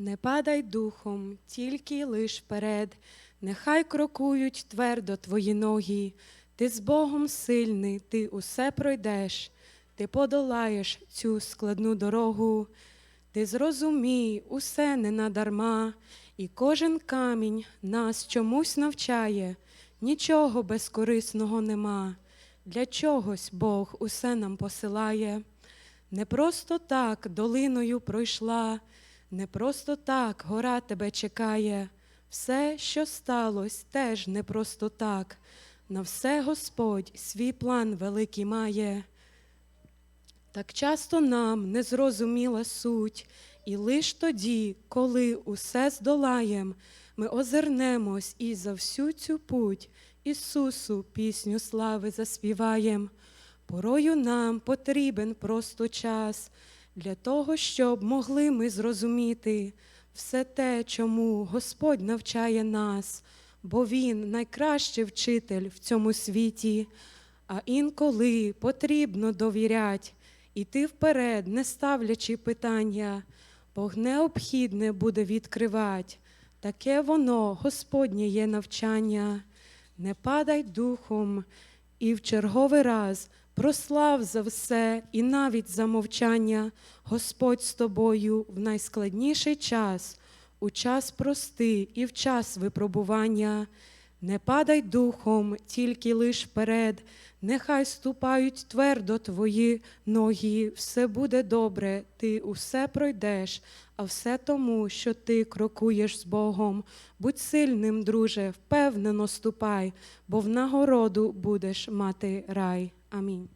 Не падай духом, тільки лиш вперед, нехай крокують твердо твої ноги. Ти з Богом сильний, ти усе пройдеш, ти подолаєш цю складну дорогу. Ти зрозумій, усе не надарма, і кожен камінь нас чомусь навчає, нічого безкорисного нема. Для чогось Бог усе нам посилає. Не просто так долиною пройшла, не просто так гора тебе чекає. Все, що сталося, теж не просто так. На все Господь свій план великий має. Так часто нам не зрозуміла суть, і лиш тоді, коли усе здолаєм, ми озирнемось і за всю цю путь Ісусу пісню слави заспіваєм. Порою нам потрібен просто час для того, щоб могли ми зрозуміти все те, чому Господь навчає нас, бо Він найкращий вчитель в цьому світі. А інколи потрібно довірять, іти вперед, не ставлячи питання, Бог необхідне буде відкривати. Таке воно, Господнє є навчання. Не падай духом, і в черговий раз прослав за все і навіть за мовчання Господь з тобою в найскладніший час, у час простий і в час випробування. Не падай духом, тільки лиш вперед, нехай ступають твердо твої ноги, все буде добре, ти усе пройдеш, а все тому, що ти крокуєш з Богом. Будь сильним, друже, впевнено ступай, бо в нагороду будеш мати рай. Амінь.